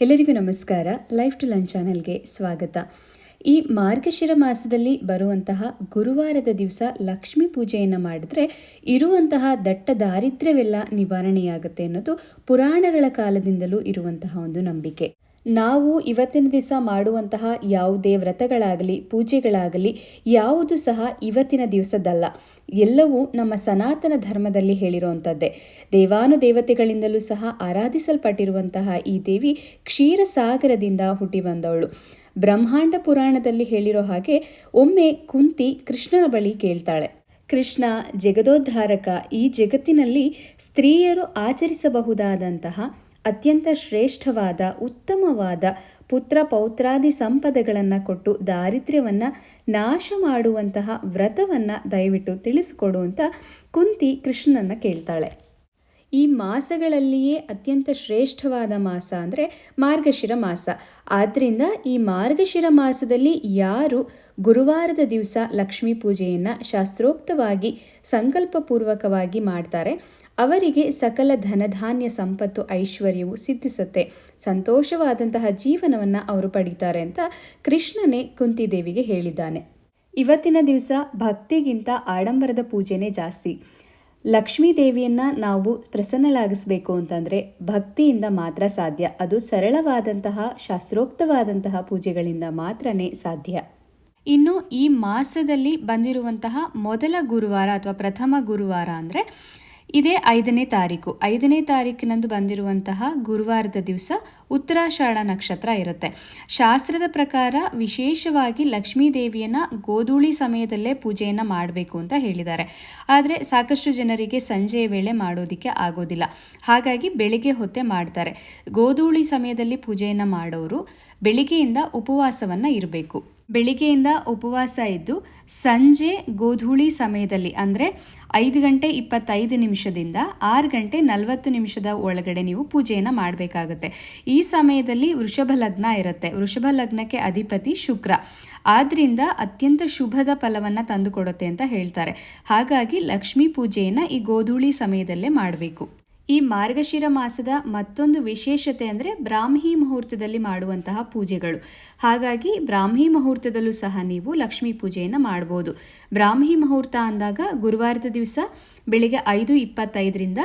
ಎಲ್ಲರಿಗೂ ನಮಸ್ಕಾರ. Life to lunch ಚಾನೆಲ್ಗೆ ಸ್ವಾಗತ. ಈ ಮಾರ್ಗಶಿರ ಮಾಸದಲ್ಲಿ ಬರುವಂತಹ ಗುರುವಾರದ ದಿವಸ ಲಕ್ಷ್ಮೀ ಪೂಜೆಯನ್ನು ಮಾಡಿದ್ರೆ ಇರುವಂತಹ ದಟ್ಟ ದಾರಿದ್ರ್ಯವೆಲ್ಲ ನಿವಾರಣೆಯಾಗುತ್ತೆ ಅನ್ನೋದು ಪುರಾಣಗಳ ಕಾಲದಿಂದಲೂ ಇರುವಂತಹ ಒಂದು ನಂಬಿಕೆ. ನಾವು ಇವತ್ತಿನ ದಿವಸ ಮಾಡುವಂತಹ ಯಾವುದೇ ವ್ರತಗಳಾಗಲಿ, ಪೂಜೆಗಳಾಗಲಿ ಯಾವುದು ಸಹ ಇವತ್ತಿನ ದಿವಸದಲ್ಲ. ಎಲ್ಲವೂ ನಮ್ಮ ಸನಾತನ ಧರ್ಮದಲ್ಲಿ ಹೇಳಿರುವಂಥದ್ದೇ. ದೇವಾನುದೇವತೆಗಳಿಂದಲೂ ಸಹ ಆರಾಧಿಸಲ್ಪಟ್ಟಿರುವಂತಹ ಈ ದೇವಿ ಕ್ಷೀರಸಾಗರದಿಂದ ಹುಟ್ಟಿ ಬಂದವಳು. ಬ್ರಹ್ಮಾಂಡ ಪುರಾಣದಲ್ಲಿ ಹೇಳಿರೋ ಹಾಗೆ ಒಮ್ಮೆ ಕುಂತಿ ಕೃಷ್ಣನ ಬಳಿ ಕೇಳ್ತಾಳೆ. ಕೃಷ್ಣ, ಜಗದೋದ್ಧಾರಕ, ಈ ಜಗತ್ತಿನಲ್ಲಿ ಸ್ತ್ರೀಯರು ಆಚರಿಸಬಹುದಾದಂತಹ ಅತ್ಯಂತ ಶ್ರೇಷ್ಠವಾದ, ಉತ್ತಮವಾದ ಪುತ್ರ ಪೌತ್ರಾದಿ ಸಂಪದಗಳನ್ನು ಕೊಟ್ಟು ದಾರಿದ್ರ್ಯವನ್ನು ನಾಶ ಮಾಡುವಂತಹ ವ್ರತವನ್ನು ದಯವಿಟ್ಟು ತಿಳಿಸಿಕೊಡು ಅಂತ ಕುಂತಿ ಕೃಷ್ಣನನ್ನು ಕೇಳ್ತಾಳೆ. ಈ ಮಾಸಗಳಲ್ಲಿಯೇ ಅತ್ಯಂತ ಶ್ರೇಷ್ಠವಾದ ಮಾಸ ಅಂದರೆ ಮಾರ್ಗಶಿರ ಮಾಸ. ಆದ್ದರಿಂದ ಈ ಮಾರ್ಗಶಿರ ಮಾಸದಲ್ಲಿ ಯಾರು ಗುರುವಾರದ ದಿವಸ ಲಕ್ಷ್ಮೀ ಪೂಜೆಯನ್ನು ಶಾಸ್ತ್ರೋಕ್ತವಾಗಿ, ಸಂಕಲ್ಪಪೂರ್ವಕವಾಗಿ ಮಾಡ್ತಾರೆ ಅವರಿಗೆ ಸಕಲ ಧನಧಾನ್ಯ ಸಂಪತ್ತು ಐಶ್ವರ್ಯವು ಸಿದ್ಧಿಸುತ್ತೆ. ಸಂತೋಷವಾದಂತಹ ಜೀವನವನ್ನು ಅವರು ಪಡೀತಾರೆ ಅಂತ ಕೃಷ್ಣನೇ ಕುಂತಿದೇವಿಗೆ ಹೇಳಿದ್ದಾನೆ. ಇವತ್ತಿನ ದಿವಸ ಭಕ್ತಿಗಿಂತ ಆಡಂಬರದ ಪೂಜೆನೇ ಜಾಸ್ತಿ. ಲಕ್ಷ್ಮೀ ದೇವಿಯನ್ನು ನಾವು ಪ್ರಸನ್ನಳಾಗಿಸ್ಬೇಕು ಅಂತಂದರೆ ಭಕ್ತಿಯಿಂದ ಮಾತ್ರ ಸಾಧ್ಯ. ಅದು ಸರಳವಾದಂತಹ, ಶಾಸ್ತ್ರೋಕ್ತವಾದಂತಹ ಪೂಜೆಗಳಿಂದ ಮಾತ್ರನೇ ಸಾಧ್ಯ. ಇನ್ನು ಈ ಮಾಸದಲ್ಲಿ ಬಂದಿರುವಂತಹ ಮೊದಲ ಗುರುವಾರ ಅಥವಾ ಪ್ರಥಮ ಗುರುವಾರ ಅಂದರೆ ಇದೇ ಐದನೇ ತಾರೀಕು. ಐದನೇ ತಾರೀಕಿನಂದು ಬಂದಿರುವಂತಹ ಗುರುವಾರದ ದಿವಸ ಉತ್ತರಾಷಾಢ ನಕ್ಷತ್ರ ಇರುತ್ತೆ. ಶಾಸ್ತ್ರದ ಪ್ರಕಾರ ವಿಶೇಷವಾಗಿ ಲಕ್ಷ್ಮೀ ದೇವಿಯನ್ನು ಗೋಧೂಳಿ ಸಮಯದಲ್ಲೇ ಪೂಜೆಯನ್ನು ಮಾಡಬೇಕು ಅಂತ ಹೇಳಿದ್ದಾರೆ. ಆದರೆ ಸಾಕಷ್ಟು ಜನರಿಗೆ ಸಂಜೆಯ ವೇಳೆ ಮಾಡೋದಕ್ಕೆ ಆಗೋದಿಲ್ಲ. ಹಾಗಾಗಿ ಬೆಳಿಗ್ಗೆ ಹೊತ್ತೆ ಮಾಡ್ತಾರೆ. ಗೋಧೂಳಿ ಸಮಯದಲ್ಲಿ ಪೂಜೆಯನ್ನು ಮಾಡೋರು ಬೆಳಿಗ್ಗೆಯಿಂದ ಉಪವಾಸವನ್ನು ಇರಬೇಕು. ಬೆಳಿಗ್ಗೆಯಿಂದ ಉಪವಾಸ ಇದ್ದು ಸಂಜೆ ಗೋಧೂಳಿ ಸಮಯದಲ್ಲಿ, ಅಂದರೆ ಐದು ಗಂಟೆ ಇಪ್ಪತ್ತೈದು ನಿಮಿಷದಿಂದ ಆರು ಗಂಟೆ ನಲವತ್ತು ನಿಮಿಷದ ಒಳಗಡೆ ನೀವು ಪೂಜೆಯನ್ನು ಮಾಡಬೇಕಾಗುತ್ತೆ. ಈ ಸಮಯದಲ್ಲಿ ವೃಷಭ ಲಗ್ನ ಇರುತ್ತೆ. ವೃಷಭ ಲಗ್ನಕ್ಕೆ ಅಧಿಪತಿ ಶುಕ್ರ. ಆದ್ದರಿಂದ ಅತ್ಯಂತ ಶುಭದ ಫಲವನ್ನು ತಂದುಕೊಡುತ್ತೆ ಅಂತ ಹೇಳ್ತಾರೆ. ಹಾಗಾಗಿ ಲಕ್ಷ್ಮೀ ಪೂಜೆಯನ್ನು ಈ ಗೋಧೂಳಿ ಸಮಯದಲ್ಲೇ ಮಾಡಬೇಕು. ಈ ಮಾರ್ಗಶಿರ ಮಾಸದ ಮತ್ತೊಂದು ವಿಶೇಷತೆ ಅಂದರೆ ಬ್ರಾಹ್ಮಿ ಮುಹೂರ್ತದಲ್ಲಿ ಮಾಡುವಂತಹ ಪೂಜೆಗಳು. ಹಾಗಾಗಿ ಬ್ರಾಹ್ಮಿ ಮುಹೂರ್ತದಲ್ಲೂ ಸಹ ನೀವು ಲಕ್ಷ್ಮೀ ಪೂಜೆಯನ್ನು ಮಾಡ್ಬೋದು. ಬ್ರಾಹ್ಮಿ ಮುಹೂರ್ತ ಅಂದಾಗ ಗುರುವಾರದ ದಿವಸ ಬೆಳಿಗ್ಗೆ ಐದು ಇಪ್ಪತ್ತೈದರಿಂದ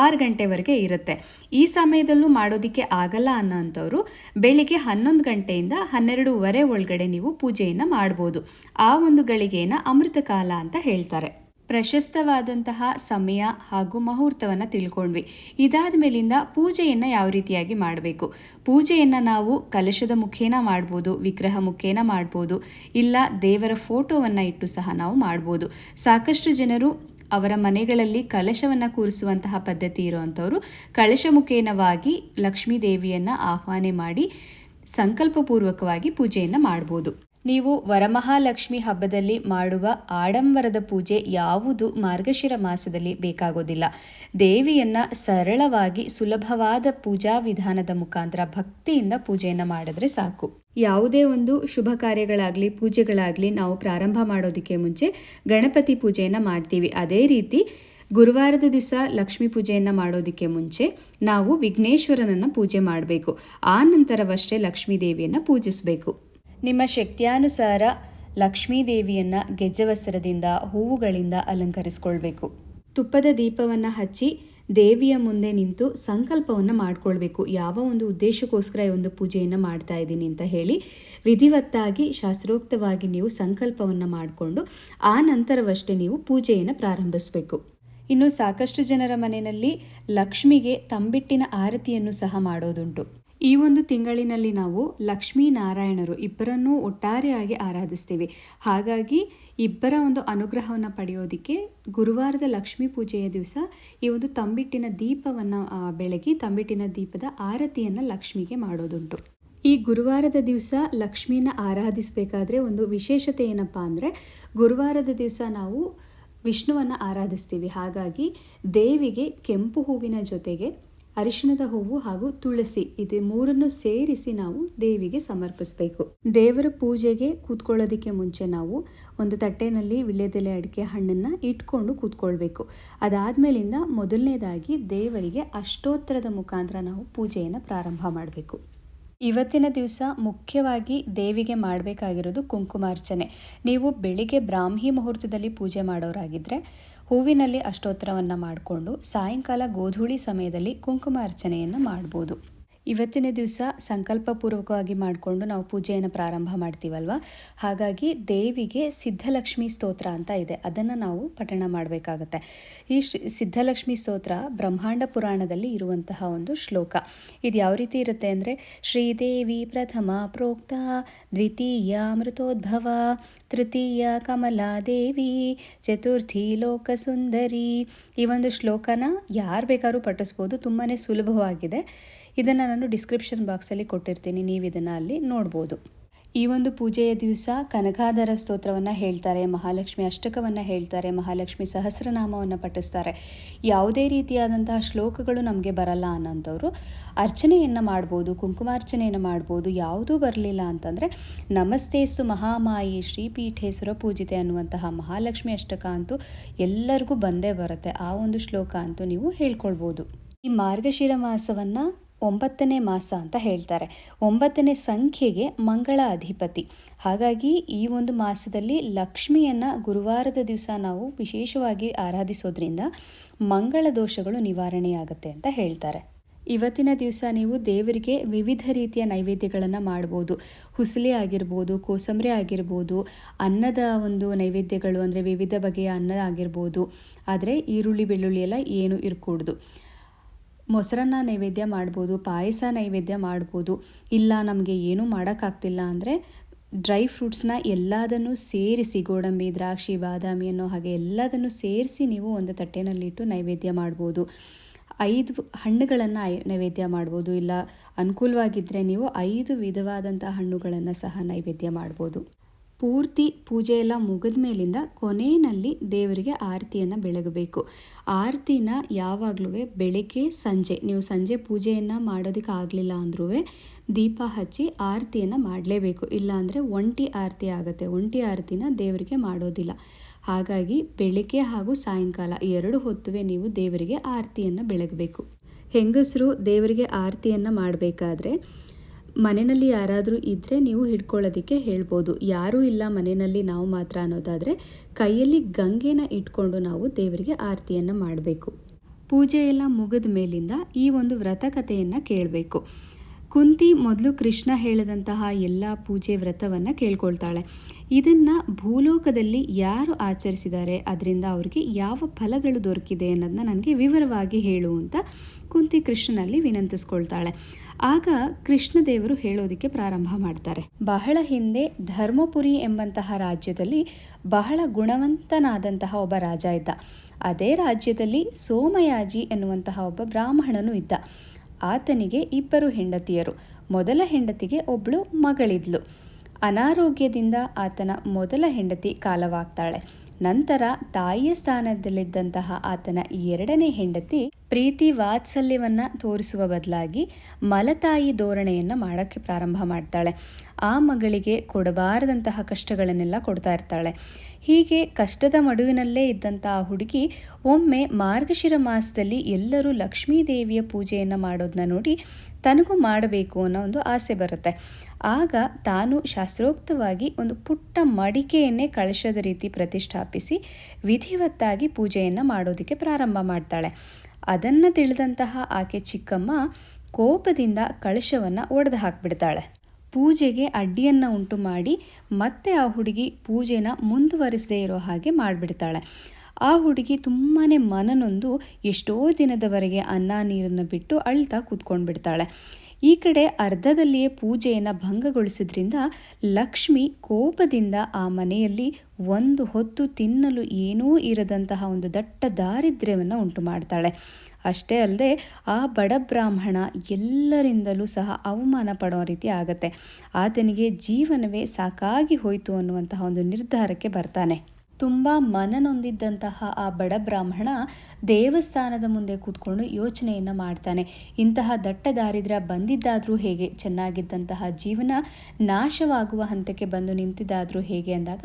ಆರು ಗಂಟೆವರೆಗೆ ಇರುತ್ತೆ. ಈ ಸಮಯದಲ್ಲೂ ಮಾಡೋದಕ್ಕೆ ಆಗಲ್ಲ ಅನ್ನೋಂಥವ್ರು ಬೆಳಿಗ್ಗೆ ಹನ್ನೊಂದು ಗಂಟೆಯಿಂದ ಹನ್ನೆರಡೂವರೆ ಒಳಗಡೆ ನೀವು ಪೂಜೆಯನ್ನು ಮಾಡ್ಬೋದು. ಆ ಒಂದು ಗಳಿಗೆಯನ್ನು ಅಮೃತ ಕಾಲ ಅಂತ ಹೇಳ್ತಾರೆ. ಪ್ರಶಸ್ತವಾದಂತಹ ಸಮಯ ಹಾಗೂ ಮುಹೂರ್ತವನ್ನು ತಿಳ್ಕೊಂಡ್ವಿ. ಇದಾದ ಮೇಲಿಂದ ಪೂಜೆಯನ್ನು ಯಾವ ರೀತಿಯಾಗಿ ಮಾಡಬೇಕು? ಪೂಜೆಯನ್ನು ನಾವು ಕಲಶದ ಮುಖೇನ ಮಾಡ್ಬೋದು, ವಿಗ್ರಹ ಮುಖೇನ ಮಾಡ್ಬೋದು, ಇಲ್ಲ ದೇವರ ಫೋಟೋವನ್ನು ಇಟ್ಟು ಸಹ ನಾವು ಮಾಡ್ಬೋದು. ಸಾಕಷ್ಟು ಜನರು ಅವರ ಮನೆಗಳಲ್ಲಿ ಕಳಶವನ್ನು ಕೂರಿಸುವಂತಹ ಪದ್ಧತಿ ಇರುವಂಥವರು ಕಳಶ ಮುಖೇನವಾಗಿ ಲಕ್ಷ್ಮೀ ದೇವಿಯನ್ನು ಆಹ್ವಾನೆ ಮಾಡಿ ಸಂಕಲ್ಪಪೂರ್ವಕವಾಗಿ ಪೂಜೆಯನ್ನು ಮಾಡ್ಬೋದು. ನೀವು ವರಮಹಾಲಕ್ಷ್ಮಿ ಹಬ್ಬದಲ್ಲಿ ಮಾಡುವ ಆಡಂಬರದ ಪೂಜೆ ಯಾವುದು ಮಾರ್ಗಶಿರ ಮಾಸದಲ್ಲಿ ಬೇಕಾಗೋದಿಲ್ಲ. ದೇವಿಯನ್ನು ಸರಳವಾಗಿ ಸುಲಭವಾದ ಪೂಜಾ ವಿಧಾನದ ಮುಖಾಂತರ ಭಕ್ತಿಯಿಂದ ಪೂಜೆಯನ್ನು ಮಾಡಿದ್ರೆ ಸಾಕು. ಯಾವುದೇ ಒಂದು ಶುಭ ಕಾರ್ಯಗಳಾಗಲಿ, ಪೂಜೆಗಳಾಗಲಿ ನಾವು ಪ್ರಾರಂಭ ಮಾಡೋದಕ್ಕೆ ಮುಂಚೆ ಗಣಪತಿ ಪೂಜೆಯನ್ನು ಮಾಡ್ತೀವಿ. ಅದೇ ರೀತಿ ಗುರುವಾರದ ದಿವಸ ಲಕ್ಷ್ಮೀ ಪೂಜೆಯನ್ನು ಮಾಡೋದಕ್ಕೆ ಮುಂಚೆ ನಾವು ವಿಘ್ನೇಶ್ವರನನ್ನು ಪೂಜೆ ಮಾಡಬೇಕು. ಆ ನಂತರವಷ್ಟೇ ಲಕ್ಷ್ಮೀ ದೇವಿಯನ್ನು ಪೂಜಿಸಬೇಕು. ನಿಮ್ಮ ಶಕ್ತಿಯಾನುಸಾರ ಲಕ್ಷ್ಮೀ ದೇವಿಯನ್ನು ಗೆಜ್ಜವಸ್ತ್ರದಿಂದ ಹೂವುಗಳಿಂದ ಅಲಂಕರಿಸ್ಕೊಳ್ಬೇಕು. ತುಪ್ಪದ ದೀಪವನ್ನು ಹಚ್ಚಿ ದೇವಿಯ ಮುಂದೆ ನಿಂತು ಸಂಕಲ್ಪವನ್ನು ಮಾಡಿಕೊಳ್ಬೇಕು. ಯಾವ ಒಂದು ಉದ್ದೇಶಕ್ಕೋಸ್ಕರ ಈ ಒಂದು ಪೂಜೆಯನ್ನು ಮಾಡ್ತಾ ಇದ್ದೀನಿ ಅಂತ ಹೇಳಿ ವಿಧಿವತ್ತಾಗಿ, ಶಾಸ್ತ್ರೋಕ್ತವಾಗಿ ನೀವು ಸಂಕಲ್ಪವನ್ನು ಮಾಡಿಕೊಂಡು ಆ ನಂತರವಷ್ಟೇ ನೀವು ಪೂಜೆಯನ್ನು ಪ್ರಾರಂಭಿಸಬೇಕು. ಇನ್ನು ಸಾಕಷ್ಟು ಜನರ ಮನೆಯಲ್ಲಿ ಲಕ್ಷ್ಮಿಗೆ ತಂಬಿಟ್ಟಿನ ಆರತಿಯನ್ನು ಸಹ ಮಾಡೋದುಂಟು. ಈ ಒಂದು ತಿಂಗಳಿನಲ್ಲಿ ನಾವು ಲಕ್ಷ್ಮೀ ನಾರಾಯಣರು ಇಬ್ಬರನ್ನೂ ಒಟ್ಟಾರೆಯಾಗಿ ಆರಾಧಿಸ್ತೀವಿ. ಹಾಗಾಗಿ ಇಬ್ಬರ ಒಂದು ಅನುಗ್ರಹವನ್ನು ಪಡೆಯೋದಕ್ಕೆ ಗುರುವಾರದ ಲಕ್ಷ್ಮೀ ಪೂಜೆಯ ದಿವಸ ಈ ಒಂದು ತಂಬಿಟ್ಟಿನ ದೀಪವನ್ನು ಬೆಳಗಿ ತಂಬಿಟ್ಟಿನ ದೀಪದ ಆರತಿಯನ್ನು ಲಕ್ಷ್ಮಿಗೆ ಮಾಡೋದುಂಟು. ಈ ಗುರುವಾರದ ದಿವಸ ಲಕ್ಷ್ಮಿಯನ್ನು ಆರಾಧಿಸಬೇಕಾದ್ರೆ ಒಂದು ವಿಶೇಷತೆ ಏನಪ್ಪ ಅಂದರೆ ಗುರುವಾರದ ದಿವಸ ನಾವು ವಿಷ್ಣುವನ್ನು ಆರಾಧಿಸ್ತೀವಿ. ಹಾಗಾಗಿ ದೇವಿಗೆ ಕೆಂಪು ಹೂವಿನ ಜೊತೆಗೆ ಅರಿಶಿಣದ ಹೂವು ಹಾಗೂ ತುಳಸಿ ಇದು. ಮೂರನ್ನು ಸೇರಿಸಿ ನಾವು ದೇವಿಗೆ ಸಮರ್ಪಿಸಬೇಕು. ದೇವರ ಪೂಜೆಗೆ ಕೂತ್ಕೊಳ್ಳೋದಕ್ಕೆ ಮುಂಚೆ ನಾವು ಒಂದು ತಟ್ಟೆನಲ್ಲಿ ವಿಳ್ಯದೆಲೆ ಅಡಿಕೆ ಹಣ್ಣನ್ನು ಇಟ್ಕೊಂಡು ಕೂತ್ಕೊಳ್ಬೇಕು. ಅದಾದ್ಮೇಲಿಂದ ಮೊದಲನೇದಾಗಿ ದೇವರಿಗೆ ಅಷ್ಟೋತ್ತರದ ಮುಖಾಂತರ ನಾವು ಪೂಜೆಯನ್ನು ಪ್ರಾರಂಭ ಮಾಡಬೇಕು. ಇವತ್ತಿನ ದಿವಸ ಮುಖ್ಯವಾಗಿ ದೇವಿಗೆ ಮಾಡಬೇಕಾಗಿರೋದು ಕುಂಕುಮಾರ್ಚನೆ. ನೀವು ಬೆಳಿಗ್ಗೆ ಬ್ರಾಹ್ಮಿ ಮುಹೂರ್ತದಲ್ಲಿ ಪೂಜೆ ಮಾಡೋರಾಗಿದ್ದರೆ ಹೂವಿನಲ್ಲಿ ಅಷ್ಟೋತ್ತರವನ್ನು ಮಾಡಿಕೊಂಡು ಸಾಯಂಕಾಲ ಗೋಧೂಳಿ ಸಮಯದಲ್ಲಿ ಕುಂಕುಮಾರ್ಚನೆಯನ್ನು ಮಾಡ್ಬೋದು. ಇವತ್ತಿನ ದಿವಸ ಸಂಕಲ್ಪಪೂರ್ವಕವಾಗಿ ಮಾಡಿಕೊಂಡು ನಾವು ಪೂಜೆಯನ್ನು ಪ್ರಾರಂಭ ಮಾಡ್ತೀವಲ್ವ? ಹಾಗಾಗಿ ದೇವಿಗೆ ಸಿದ್ಧಲಕ್ಷ್ಮಿ ಸ್ತೋತ್ರ ಅಂತ ಇದೆ. ಅದನ್ನು ನಾವು ಪಠಣ ಮಾಡಬೇಕಾಗತ್ತೆ. ಈ ಸಿದ್ಧಲಕ್ಷ್ಮಿ ಸ್ತೋತ್ರ ಬ್ರಹ್ಮಾಂಡ ಪುರಾಣದಲ್ಲಿ ಇರುವಂತಹ ಒಂದು ಶ್ಲೋಕ. ಇದು ಯಾವ ರೀತಿ ಇರುತ್ತೆ ಅಂದರೆ, ಶ್ರೀದೇವಿ ಪ್ರಥಮ ಪ್ರೋಕ್ತ, ದ್ವಿತೀಯ ಅಮೃತೋದ್ಭವ, ತೃತೀಯ ಕಮಲಾದೇವಿ, ಚತುರ್ಥಿ ಲೋಕಸುಂದರಿ. ಈ ಒಂದು ಶ್ಲೋಕನ ಯಾರು ಬೇಕಾದ್ರೂ ಪಠಿಸ್ಬೋದು. ತುಂಬಾ ಸುಲಭವಾಗಿದೆ. ಇದನ್ನು ನಾನು ಡಿಸ್ಕ್ರಿಪ್ಷನ್ ಬಾಕ್ಸಲ್ಲಿ ಕೊಟ್ಟಿರ್ತೀನಿ, ನೀವು ಇದನ್ನು ಅಲ್ಲಿ ನೋಡ್ಬೋದು. ಈ ಒಂದು ಪೂಜೆಯ ದಿವಸ ಕನಕಾಧರ ಸ್ತೋತ್ರವನ್ನು ಹೇಳ್ತಾರೆ, ಮಹಾಲಕ್ಷ್ಮಿ ಅಷ್ಟಕವನ್ನು ಹೇಳ್ತಾರೆ, ಮಹಾಲಕ್ಷ್ಮಿ ಸಹಸ್ರನಾಮವನ್ನು ಪಠಿಸ್ತಾರೆ. ಯಾವುದೇ ರೀತಿಯಾದಂತಹ ಶ್ಲೋಕಗಳು ನಮಗೆ ಬರಲ್ಲ ಅನ್ನೋಂಥವ್ರು ಅರ್ಚನೆಯನ್ನು ಮಾಡ್ಬೋದು, ಕುಂಕುಮಾರ್ಚನೆಯನ್ನು ಮಾಡ್ಬೋದು, ಯಾವುದೂ ಬರಲಿಲ್ಲ ಅಂತಂದರೆ, ನಮಸ್ತೇಸ್ತು ಮಹಾಮಾಯಿ ಶ್ರೀಪೀಠೇಶ್ವರ ಪೂಜಿತೆ ಅನ್ನುವಂತಹ ಮಹಾಲಕ್ಷ್ಮಿ ಅಷ್ಟಕ ಅಂತೂ ಎಲ್ಲರಿಗೂ ಬಂದೇ ಬರುತ್ತೆ, ಆ ಒಂದು ಶ್ಲೋಕ ಅಂತೂ ನೀವು ಹೇಳ್ಕೊಳ್ಬೋದು. ಈ ಮಾರ್ಗಶಿರ ಮಾಸವನ್ನು ಒಂಬತ್ತನೇ ಮಾಸ ಅಂತ ಹೇಳ್ತಾರೆ. ಒಂಬತ್ತನೇ ಸಂಖ್ಯೆಗೆ ಮಂಗಳ ಅಧಿಪತಿ. ಹಾಗಾಗಿ ಈ ಒಂದು ಮಾಸದಲ್ಲಿ ಲಕ್ಷ್ಮಿಯನ್ನು ಗುರುವಾರದ ದಿವಸ ನಾವು ವಿಶೇಷವಾಗಿ ಆರಾಧಿಸೋದ್ರಿಂದ ಮಂಗಳ ದೋಷಗಳು ನಿವಾರಣೆಯಾಗುತ್ತೆ ಅಂತ ಹೇಳ್ತಾರೆ. ಇವತ್ತಿನ ದಿವಸ ನೀವು ದೇವರಿಗೆ ವಿವಿಧ ರೀತಿಯ ನೈವೇದ್ಯಗಳನ್ನು ಮಾಡ್ಬೋದು. ಹುಸಲಿ ಆಗಿರ್ಬೋದು, ಕೋಸಂಬರಿ ಆಗಿರ್ಬೋದು, ಅನ್ನದ ಒಂದು ನೈವೇದ್ಯಗಳು ಅಂದರೆ ವಿವಿಧ ಬಗೆಯ ಅನ್ನ ಆಗಿರ್ಬೋದು. ಆದರೆ ಈರುಳ್ಳಿ, ಬೆಳ್ಳುಳ್ಳಿ ಎಲ್ಲ ಏನು ಇರಕೂಡ್ದು. ಮೊಸರನ್ನ ನೈವೇದ್ಯ ಮಾಡ್ಬೋದು, ಪಾಯಸ ನೈವೇದ್ಯ ಮಾಡ್ಬೋದು. ಇಲ್ಲ, ನಮಗೆ ಏನೂ ಮಾಡೋಕ್ಕಾಗ್ತಿಲ್ಲ ಅಂದರೆ ಡ್ರೈ ಫ್ರೂಟ್ಸ್ನ ಎಲ್ಲದನ್ನು ಸೇರಿಸಿ, ಗೋಡಂಬಿ, ದ್ರಾಕ್ಷಿ, ಬಾದಾಮಿ ಅನ್ನೋ ಹಾಗೆ ಎಲ್ಲದನ್ನು ಸೇರಿಸಿ ನೀವು ಒಂದು ತಟ್ಟೆನಲ್ಲಿಟ್ಟು ನೈವೇದ್ಯ ಮಾಡ್ಬೋದು. ಐದು ಹಣ್ಣುಗಳನ್ನು ನೈವೇದ್ಯ ಮಾಡ್ಬೋದು. ಇಲ್ಲ ಅನುಕೂಲವಾಗಿದ್ದರೆ ನೀವು ಐದು ವಿಧವಾದಂಥ ಹಣ್ಣುಗಳನ್ನು ಸಹ ನೈವೇದ್ಯ ಮಾಡ್ಬೋದು. ಪೂರ್ತಿ ಪೂಜೆ ಎಲ್ಲ ಮುಗಿದ ಮೇಲಿಂದ ಕೊನೆಯಲ್ಲಿ ದೇವರಿಗೆ ಆರತಿಯನ್ನು ಬೆಳಗಬೇಕು. ಆರತಿನ ಯಾವಾಗಲೂ ಬೆಳಗ್ಗೆ ಸಂಜೆ, ನೀವು ಸಂಜೆ ಪೂಜೆಯನ್ನು ಮಾಡೋದಕ್ಕೆ ಆಗಲಿಲ್ಲ ಅಂದ್ರೂ ದೀಪ ಹಚ್ಚಿ ಆರತಿಯನ್ನು ಮಾಡಲೇಬೇಕು. ಇಲ್ಲಾಂದರೆ ಒಂಟಿ ಆರತಿ ಆಗುತ್ತೆ. ಒಂಟಿ ಆರತಿನ ದೇವರಿಗೆ ಮಾಡೋದಿಲ್ಲ. ಹಾಗಾಗಿ ಬೆಳಗ್ಗೆ ಹಾಗೂ ಸಾಯಂಕಾಲ ಎರಡು ಹೊತ್ತುವೆ ನೀವು ದೇವರಿಗೆ ಆರತಿಯನ್ನು ಬೆಳಗಬೇಕು. ಹೆಂಗಸರು ದೇವರಿಗೆ ಆರತಿಯನ್ನು ಮಾಡಬೇಕಾದ್ರೆ ಮನೆಯಲ್ಲಿ ಯಾರಾದರೂ ಇದ್ದರೆ ನೀವು ಹಿಡ್ಕೊಳ್ಳೋದಕ್ಕೆ ಹೇಳ್ಬೋದು. ಯಾರೂ ಇಲ್ಲ ಮನೆಯಲ್ಲಿ ನಾವು ಮಾತ್ರ ಅನ್ನೋದಾದರೆ ಕೈಯಲ್ಲಿ ಗಂಗೆನ ಇಟ್ಕೊಂಡು ನಾವು ದೇವರಿಗೆ ಆರತಿಯನ್ನು ಮಾಡಬೇಕು. ಪೂಜೆ ಎಲ್ಲ ಮುಗಿದ ಮೇಲಿಂದ ಈ ಒಂದು ವ್ರತಕಥೆಯನ್ನು ಕೇಳಬೇಕು. ಕುಂತಿ ಮೊದಲು ಕೃಷ್ಣ ಹೇಳಿದಂತಹ ಎಲ್ಲ ಪೂಜೆ ವ್ರತವನ್ನು ಕೇಳ್ಕೊಳ್ತಾಳೆ. ಇದನ್ನು ಭೂಲೋಕದಲ್ಲಿ ಯಾರು ಆಚರಿಸಿದ್ದಾರೆ ಅದರಿಂದ ಅವರಿಗೆ ಯಾವ ಫಲಗಳು ದೊರಕಿದೆ ಅನ್ನೋದನ್ನ ನನಗೆ ವಿವರವಾಗಿ ಹೇಳು ಅಂತ ಕುಂತಿ ಕೃಷ್ಣನಲ್ಲಿ ವಿನಂತಿಸ್ಕೊಳ್ತಾಳೆ. ಆಗ ಕೃಷ್ಣದೇವರು ಹೇಳೋದಕ್ಕೆ ಪ್ರಾರಂಭ ಮಾಡ್ತಾರೆ. ಬಹಳ ಹಿಂದೆ ಧರ್ಮಪುರಿ ಎಂಬಂತಹ ರಾಜ್ಯದಲ್ಲಿ ಬಹಳ ಗುಣವಂತನಾದಂತಹ ಒಬ್ಬ ರಾಜ ಇದ್ದ. ಅದೇ ರಾಜ್ಯದಲ್ಲಿ ಸೋಮಯಾಜಿ ಎನ್ನುವಂತಹ ಒಬ್ಬ ಬ್ರಾಹ್ಮಣನು ಇದ್ದ. ಆತನಿಗೆ ಇಬ್ಬರು ಹೆಂಡತಿಯರು. ಮೊದಲ ಹೆಂಡತಿಗೆ ಒಬ್ಬಳು ಮಗಳಿದ್ಲು. ಅನಾರೋಗ್ಯದಿಂದ ಆತನ ಮೊದಲ ಹೆಂಡತಿ ಕಾಲವಾಗ್ತಾಳೆ. ನಂತರ ತಾಯಿಯ ಸ್ಥಾನದಲ್ಲಿದ್ದಂತಹ ಆತನ ಎರಡನೇ ಹೆಂಡತಿ ಪ್ರೀತಿ ವಾತ್ಸಲ್ಯವನ್ನ ತೋರಿಸುವ ಬದಲಾಗಿ ಮಲತಾಯಿ ಧೋರಣೆಯನ್ನು ಮಾಡೋಕ್ಕೆ ಪ್ರಾರಂಭ ಮಾಡ್ತಾಳೆ. ಆ ಮಗಳಿಗೆ ಕೊಡಬಾರದಂತಹ ಕಷ್ಟಗಳನ್ನೆಲ್ಲ ಕೊಡ್ತಾ ಇರ್ತಾಳೆ. ಹೀಗೆ ಕಷ್ಟದ ಮಡುವಿನಲ್ಲೇ ಇದ್ದಂತಹ ಹುಡುಗಿ ಒಮ್ಮೆ ಮಾರ್ಗಶಿರ ಮಾಸದಲ್ಲಿ ಎಲ್ಲರೂ ಲಕ್ಷ್ಮೀ ದೇವಿಯ ಪೂಜೆಯನ್ನು ಮಾಡೋದನ್ನ ನೋಡಿ ತನಗೂ ಮಾಡಬೇಕು ಅನ್ನೋ ಒಂದು ಆಸೆ ಬರುತ್ತೆ. ಆಗ ತಾನು ಶಾಸ್ತ್ರೋಕ್ತವಾಗಿ ಒಂದು ಪುಟ್ಟ ಮಡಿಕೆಯನ್ನೇ ಕಳಶದ ರೀತಿ ಪ್ರತಿಷ್ಠಾಪಿಸಿ ವಿಧಿವತ್ತಾಗಿ ಪೂಜೆಯನ್ನು ಮಾಡೋದಕ್ಕೆ ಪ್ರಾರಂಭ ಮಾಡ್ತಾಳೆ. ಅದನ್ನು ತಿಳಿದಂತಹ ಆಕೆ ಚಿಕ್ಕಮ್ಮ ಕೋಪದಿಂದ ಕಳಶವನ್ನು ಒಡೆದು ಹಾಕಿಬಿಡ್ತಾಳೆ. ಪೂಜೆಗೆ ಅಡ್ಡಿಯನ್ನು ಉಂಟು ಮಾಡಿ ಮತ್ತೆ ಆ ಹುಡುಗಿ ಪೂಜೆನ ಮುಂದುವರಿಸದೇ ಇರೋ ಹಾಗೆ ಮಾಡಿಬಿಡ್ತಾಳೆ. ಆ ಹುಡುಗಿ ತುಂಬಾ ಮನನೊಂದು ಎಷ್ಟೋ ದಿನದವರೆಗೆ ಅನ್ನ ನೀರನ್ನು ಬಿಟ್ಟು ಅಳ್ತಾ ಕೂತ್ಕೊಂಡು ಬಿಡ್ತಾಳೆ ಈ ಕಡೆ ಅರ್ಧದಲ್ಲಿಯೇ ಪೂಜೆಯನ್ನು ಭಂಗಗೊಳಿಸಿದ್ರಿಂದ ಲಕ್ಷ್ಮಿ ಕೋಪದಿಂದ ಆ ಮನೆಯಲ್ಲಿ ಒಂದು ಹೊತ್ತು ತಿನ್ನಲು ಏನೂ ಇರದಂತಹ ಒಂದು ದಟ್ಟ ದಾರಿದ್ರ್ಯವನ್ನು ಉಂಟು ಮಾಡ್ತಾಳೆ. ಅಷ್ಟೇ ಅಲ್ಲದೆ ಆ ಬಡ ಬ್ರಾಹ್ಮಣ ಎಲ್ಲರಿಂದಲೂ ಸಹ ಅವಮಾನ ಪಡೋ ರೀತಿ ಆಗತ್ತೆ. ಆತನಿಗೆ ಜೀವನವೇ ಸಾಕಾಗಿ ಹೋಯಿತು ಅನ್ನುವಂತಹ ಒಂದು ನಿರ್ಧಾರಕ್ಕೆ ಬರ್ತಾನೆ. ತುಂಬ ಮನನೊಂದಿದ್ದಂತಹ ಆ ಬಡ ಬ್ರಾಹ್ಮಣ ದೇವಸ್ಥಾನದ ಮುಂದೆ ಕೂತ್ಕೊಂಡು ಯೋಚನೆಯನ್ನು ಮಾಡ್ತಾನೆ. ಇಂತಹ ದಟ್ಟ ದಾರಿದ್ರ್ಯ ಬಂದಿದ್ದಾದರೂ ಹೇಗೆ? ಚೆನ್ನಾಗಿದ್ದಂತಹ ಜೀವನ ನಾಶವಾಗುವ ಹಂತಕ್ಕೆ ಬಂದು ನಿಂತಿದ್ದಾದರೂ ಹೇಗೆ ಅಂದಾಗ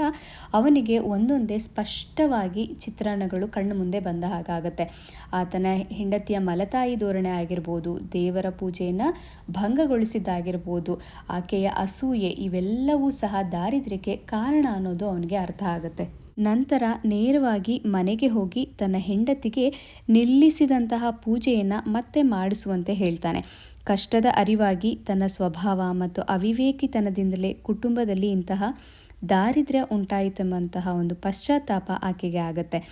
ಅವನಿಗೆ ಒಂದೊಂದೇ ಸ್ಪಷ್ಟವಾಗಿ ಚಿತ್ರಣಗಳು ಕಣ್ಣು ಮುಂದೆ ಬಂದ ಹಾಗಾಗತ್ತೆ. ಆತನ ಹೆಂಡತಿಯ ಮಲತಾಯಿ ಧೋರಣೆ ಆಗಿರ್ಬೋದು, ದೇವರ ಪೂಜೆಯನ್ನು ಭಂಗಗೊಳಿಸಿದ್ದಾಗಿರ್ಬೋದು, ಆಕೆಯ ಅಸೂಯೆ ಇವೆಲ್ಲವೂ ಸಹ ದಾರಿದ್ರ್ಯಕ್ಕೆ ಕಾರಣ ಅನ್ನೋದು ಅವನಿಗೆ ಅರ್ಥ ಆಗುತ್ತೆ. ನಂತರ ನೇರವಾಗಿ ಮನೆಗೆ ಹೋಗಿ ತನ್ನ ಹೆಂಡತಿಗೆ ನಿಲ್ಲಿಸಿದಂತಹ ಪೂಜೆಯನ್ನು ಮತ್ತೆ ಮಾಡಿಸುವಂತೆ ಹೇಳ್ತಾನೆ. ಕಷ್ಟದ ಅರಿವಾಗಿ ತನ್ನ ಸ್ವಭಾವ ಮತ್ತು ಅವಿವೇಕಿತನದಿಂದಲೇ ಕುಟುಂಬದಲ್ಲಿ ಇಂತಹ ದಾರಿದ್ರ್ಯ ಉಂಟಾಯಿತೆಂಬಂತಹ ಒಂದು ಪಶ್ಚಾತ್ತಾಪ ಆಕೆಗೆ ಆಗತ್ತೆ.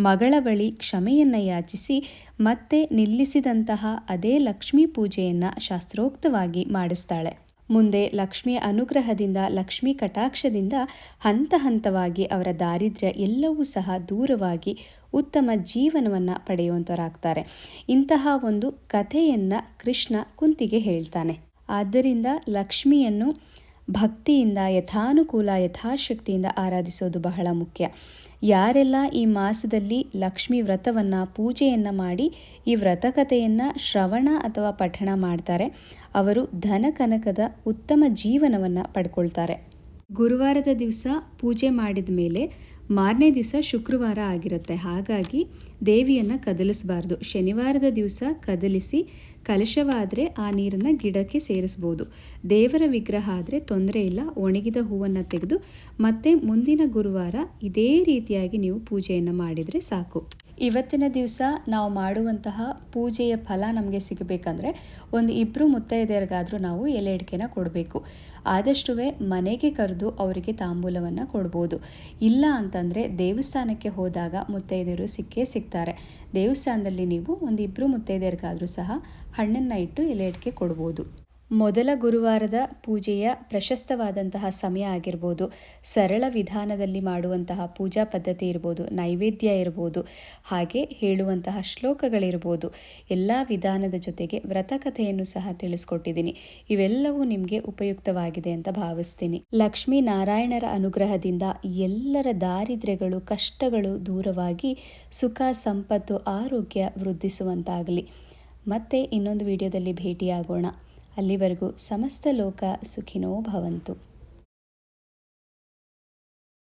ಮಗಳ ಬಳಿ ಕ್ಷಮೆಯನ್ನು ಯಾಚಿಸಿ ಮತ್ತೆ ನಿಲ್ಲಿಸಿದಂತಹ ಅದೇ ಲಕ್ಷ್ಮೀ ಪೂಜೆಯನ್ನು ಶಾಸ್ತ್ರೋಕ್ತವಾಗಿ ಮಾಡಿಸ್ತಾಳೆ. ಮುಂದೆ ಲಕ್ಷ್ಮಿಯ ಅನುಗ್ರಹದಿಂದ, ಲಕ್ಷ್ಮಿ ಕಟಾಕ್ಷದಿಂದ ಹಂತ ಹಂತವಾಗಿ ಅವರ ದಾರಿದ್ರ್ಯ ಎಲ್ಲವೂ ಸಹ ದೂರವಾಗಿ ಉತ್ತಮ ಜೀವನವನ್ನು ಪಡೆಯುವಂಥವರಾಗ್ತಾರೆ ಇಂತಹ ಒಂದು ಕಥೆಯನ್ನು ಕೃಷ್ಣ ಕುಂತಿಗೆ ಹೇಳ್ತಾನೆ. ಆದ್ದರಿಂದ ಲಕ್ಷ್ಮಿಯನ್ನು ಭಕ್ತಿಯಿಂದ, ಯಥಾನುಕೂಲ, ಯಥಾಶಕ್ತಿಯಿಂದ ಆರಾಧಿಸೋದು ಬಹಳ ಮುಖ್ಯ. ಯಾರೆಲ್ಲ ಈ ಮಾಸದಲ್ಲಿ ಲಕ್ಷ್ಮಿ ವ್ರತವನ್ನು, ಪೂಜೆಯನ್ನು ಮಾಡಿ ಈ ವ್ರತಕಥೆಯನ್ನು ಶ್ರವಣ ಅಥವಾ ಪಠಣ ಮಾಡ್ತಾರೆ, ಅವರು ಧನಕನಕದ ಉತ್ತಮ ಜೀವನವನ್ನು ಪಡ್ಕೊಳ್ತಾರೆ. ಗುರುವಾರದ ದಿವಸ ಪೂಜೆ ಮಾಡಿದ ಮೇಲೆ ಮಾರನೇ ದಿವಸ ಶುಕ್ರವಾರ ಆಗಿರುತ್ತೆ. ಹಾಗಾಗಿ ದೇವಿಯನ್ನು ಕದಲಿಸಬಾರ್ದು. ಶನಿವಾರದ ದಿವಸ ಕದಲಿಸಿ ಕಲಶವಾದರೆ ಆ ನೀರನ್ನು ಗಿಡಕ್ಕೆ ಸೇರಿಸ್ಬೋದು. ದೇವರ ವಿಗ್ರಹ ಆದರೆ ತೊಂದರೆ ಇಲ್ಲ, ಒಣಗಿದ ಹೂವನ್ನು ತೆಗೆದು ಮತ್ತೆ ಮುಂದಿನ ಗುರುವಾರ ಇದೇ ರೀತಿಯಾಗಿ ನೀವು ಪೂಜೆಯನ್ನು ಮಾಡಿದರೆ ಸಾಕು. ಇವತ್ತಿನ ದಿವಸ ನಾವು ಮಾಡುವಂತಹ ಪೂಜೆಯ ಫಲ ನಮಗೆ ಸಿಗಬೇಕಂದ್ರೆ ಒಂದು ಇಬ್ಬರು ಮುತ್ತೈದೆಯರಿಗಾದರೂ ನಾವು ಎಲೆ ಅಡಿಕೆನ ಕೊಡಬೇಕು. ಆದಷ್ಟು ಮನೆಗೆ ಕರೆದು ಅವರಿಗೆ ತಾಂಬೂಲವನ್ನು ಕೊಡ್ಬೋದು. ಇಲ್ಲ ಅಂತಂದರೆ ದೇವಸ್ಥಾನಕ್ಕೆ ಹೋದಾಗ ಮುತ್ತೈದೆಯರು ಸಿಕ್ಕೇ ಸಿಗ್ತಾರೆ. ದೇವಸ್ಥಾನದಲ್ಲಿ ನೀವು ಒಂದು ಇಬ್ಬರು ಮುತ್ತೈದೆಯರಿಗಾದರೂ ಸಹ ಹಣ್ಣನ್ನು ಇಟ್ಟು ಎಲೆ ಅಡಿಕೆ ಕೊಡ್ಬೋದು. ಮೊದಲ ಗುರುವಾರದ ಪೂಜೆಯ ಪ್ರಶಸ್ತವಾದಂತಹ ಸಮಯ ಆಗಿರ್ಬೋದು. ಸರಳ ವಿಧಾನದಲ್ಲಿ ಮಾಡುವಂತಹ ಪೂಜಾ ಪದ್ಧತಿ ಇರ್ಬೋದು, ನೈವೇದ್ಯ ಇರ್ಬೋದು, ಹಾಗೆ ಹೇಳುವಂತಹ ಶ್ಲೋಕಗಳಿರ್ಬೋದು. ಎಲ್ಲ ವಿಧಾನದ ಜೊತೆಗೆ ವ್ರತಕಥೆಯನ್ನು ಸಹ ತಿಳಿಸ್ಕೊಟ್ಟಿದ್ದೀನಿ. ಇವೆಲ್ಲವೂ ನಿಮಗೆ ಉಪಯುಕ್ತವಾಗಿದೆ ಅಂತ ಭಾವಿಸ್ತೀನಿ. ಲಕ್ಷ್ಮೀ ನಾರಾಯಣರ ಅನುಗ್ರಹದಿಂದ ಎಲ್ಲರ ದಾರಿದ್ರ್ಯಗಳು, ಕಷ್ಟಗಳು ದೂರವಾಗಿ ಸುಖ, ಸಂಪತ್ತು, ಆರೋಗ್ಯ ವೃದ್ಧಿಸುವಂತಾಗಲಿ. ಮತ್ತೆ ಇನ್ನೊಂದು ವಿಡಿಯೋದಲ್ಲಿ ಭೇಟಿಯಾಗೋಣ. ಅಲ್ಲಿವರೆಗೂ ಸಮಸ್ತ ಲೋಕ ಸುಖಿನೋ ಭವಂತು.